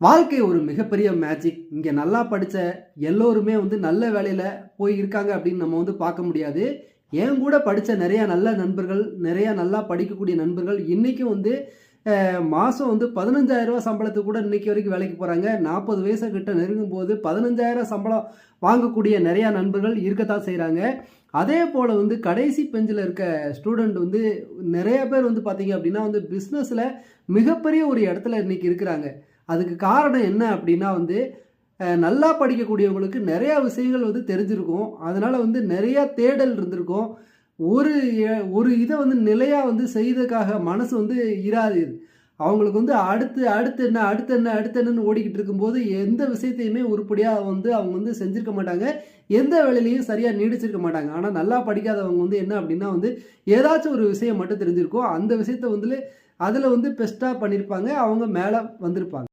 வாழ்க்கை ஒரு மிகப்பெரிய மேஜிக் இங்கே நல்லா படித்த எல்லோருமே வந்து நல்ல வேலையில் போய் இருக்காங்க அப்படின்னு நம்ம வந்து பார்க்க முடியாது. என் கூட படித்த நிறையா நல்ல நண்பர்கள் நிறையா நல்லா படிக்கக்கூடிய நண்பர்கள் இன்றைக்கும் வந்து மாதம் வந்து பதினஞ்சாயிரரூவா சம்பளத்துக்கு கூட இன்றைக்கி வரைக்கும் வேலைக்கு போகிறாங்க நாற்பது வயசு கிட்ட நெருங்கும் போது பதினஞ்சாயிரம் சம்பளம் வாங்கக்கூடிய நிறையா நண்பர்கள் இருக்கத்தான் செய்கிறாங்க அதே போல் வந்து கடைசி பெஞ்சில் இருக்க ஸ்டூடெண்ட் வந்து நிறைய பேர் வந்து பார்த்தீங்க அப்படின்னா வந்து பிஸ்னஸில் மிகப்பெரிய ஒரு இடத்துல இன்னைக்கு இருக்கிறாங்க. அதுக்கு காரணம் என்ன அப்படின்னா வந்து நல்லா படிக்கக்கூடியவங்களுக்கு நிறையா விஷயங்கள் வந்து தெரிஞ்சிருக்கும். அதனால் வந்து நிறையா தேடல் இருந்திருக்கும். ஒரு ஒரு இதை வந்து நிலையாக வந்து செய்ததுக்காக மனசு வந்து இராது. அவங்களுக்கு வந்து அடுத்து அடுத்து என்ன அடுத்து என்ன அடுத்து என்னன்னு ஓடிக்கிட்டு இருக்கும்போது எந்த விஷயத்தையுமே உருப்படியாக வந்து அவங்க வந்து செஞ்சுருக்க மாட்டாங்க. எந்த வேலையிலையும் சரியாக நீடிச்சிருக்க மாட்டாங்க. ஆனால் நல்லா படிக்காதவங்க வந்து என்ன அப்படின்னா வந்து ஏதாச்சும் ஒரு விஷயம் மட்டும் தெரிஞ்சிருக்கும். அந்த விஷயத்த வந்து அதில் வந்து பெஸ்ட்டாக பண்ணியிருப்பாங்க அவங்க மேலே வந்திருப்பாங்க.